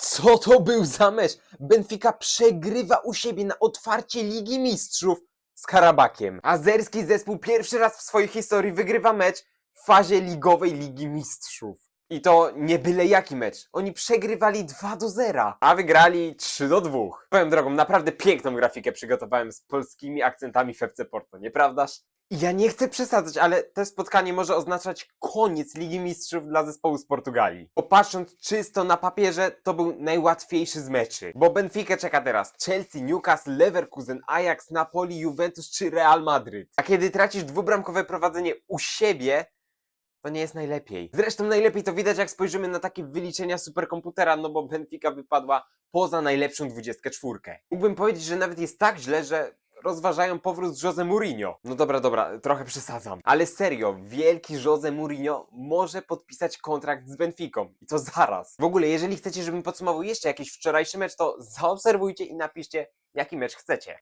Co to był za mecz? Benfica przegrywa u siebie na otwarcie Ligi Mistrzów z Karabakiem. Azerski zespół pierwszy raz w swojej historii wygrywa mecz w fazie ligowej Ligi Mistrzów. I to nie byle jaki mecz. Oni przegrywali 2 do 0, a wygrali 3 do 2. Powiem drogą, naprawdę piękną grafikę przygotowałem z polskimi akcentami w FC Porto, nieprawdaż? Ja nie chcę przesadzać, ale to spotkanie może oznaczać koniec Ligi Mistrzów dla zespołu z Portugalii. Bo patrząc czysto na papierze, to był najłatwiejszy z meczy. Bo Benfica czeka teraz Chelsea, Newcastle, Leverkusen, Ajax, Napoli, Juventus czy Real Madryt. A kiedy tracisz dwubramkowe prowadzenie u siebie, to nie jest najlepiej. Zresztą najlepiej to widać, jak spojrzymy na takie wyliczenia superkomputera, no bo Benfica wypadła poza najlepszą 24. Mógłbym powiedzieć, że nawet jest tak źle, że rozważają powrót Jose Mourinho. No dobra, dobra, trochę przesadzam. Ale serio, wielki Jose Mourinho może podpisać kontrakt z Benficą. I to zaraz. W ogóle, jeżeli chcecie, żebym podsumował jeszcze jakiś wczorajszy mecz, to zaobserwujcie i napiszcie, jaki mecz chcecie.